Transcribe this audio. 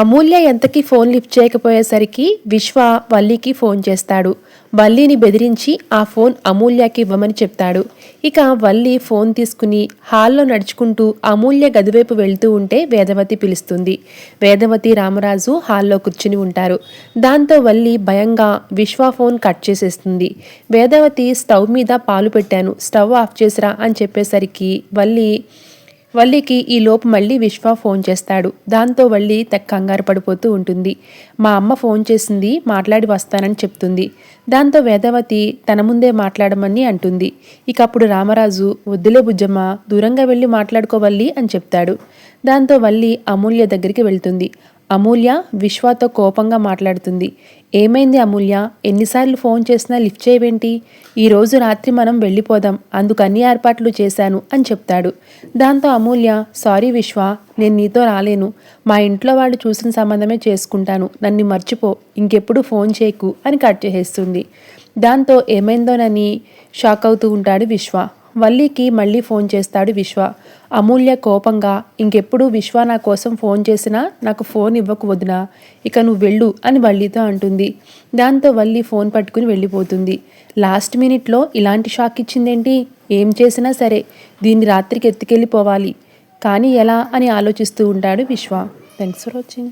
అమూల్య ఎంతకీ phone lift చేయకపోయేసరికి విశ్వ వల్లీకి phone చేస్తాడు. వల్లీని బెదిరించి ఆ ఫోన్ అమూల్యకి ఇవ్వమని చెప్తాడు. ఇక వల్లి ఫోన్ తీసుకుని హాల్లో నడుచుకుంటూ అమూల్య గదివైపు వెళ్తూ ఉంటే వేదవతి పిలుస్తుంది. వేదవతి రామరాజు హాల్లో కూర్చుని ఉంటారు. దాంతో వల్లి భయంగా విశ్వ ఫోన్ కట్ చేసేస్తుంది. వేదవతి స్టవ్ మీద పాలు పెట్టాను. స్టవ్ ఆఫ్ చేసిరా అని చెప్పేసరికి వల్లి వల్లికి ఈ లోపు మళ్ళీ విశ్వ ఫోన్ చేస్తాడు. దాంతో వల్లి తెగ కంగారు పడిపోతూ ఉంటుంది. మా అమ్మ ఫోన్ చేసింది మాట్లాడి వస్తానని చెప్తుంది. దాంతో వేదవతి తన ముందే మాట్లాడమని అంటుంది. ఇక అప్పుడు రామరాజు వద్దులే బుజ్జమ్మ దూరంగా వెళ్ళి మాట్లాడుకోవల్లి అని చెప్తాడు. దాంతో వల్లి అమూల్య దగ్గరికి వెళ్తుంది. అమూల్య విశ్వాతో కోపంగా మాట్లాడుతుంది. ఏమైంది అమూల్య? ఎన్నిసార్లు ఫోన్ చేసినా లిఫ్ట్ చేయవేంటి? ఈరోజు రాత్రి మనం వెళ్ళిపోదాం. అందుకు అన్ని ఏర్పాట్లు చేశాను అని చెప్తాడు. దాంతో అమూల్య సారీ విశ్వ నేను నీతో రాలేను. మా ఇంట్లో వాళ్ళు చూసిన సంబంధమే చేసుకుంటాను. నన్ను మర్చిపో. ఇంకెప్పుడు ఫోన్ చేయకు అని కట్ చేసేస్తుంది. దాంతో ఏమైందోనని షాక్ అవుతూ ఉంటాడు విశ్వ. వల్లికి మళ్ళీ ఫోన్ చేస్తాడు విశ్వ. అమూల్య కోపంగా ఇంకెప్పుడు విశ్వ నా కోసం ఫోన్ చేసినా నాకు ఫోన్ ఇవ్వకు వదినా. ఇక నువ్వు వెళ్ళు అని వల్లితో అంటుంది. దాంతో వల్లి ఫోన్ పట్టుకుని వెళ్ళిపోతుంది. లాస్ట్ మినిట్లో ఇలాంటి షాక్ ఇచ్చిందేంటి? ఏం చేసినా సరే దీన్ని రాత్రికి ఎత్తుకెళ్ళిపోవాలి. కానీ ఎలా అని ఆలోచిస్తూ ఉంటాడు విశ్వ. Thanks for watching.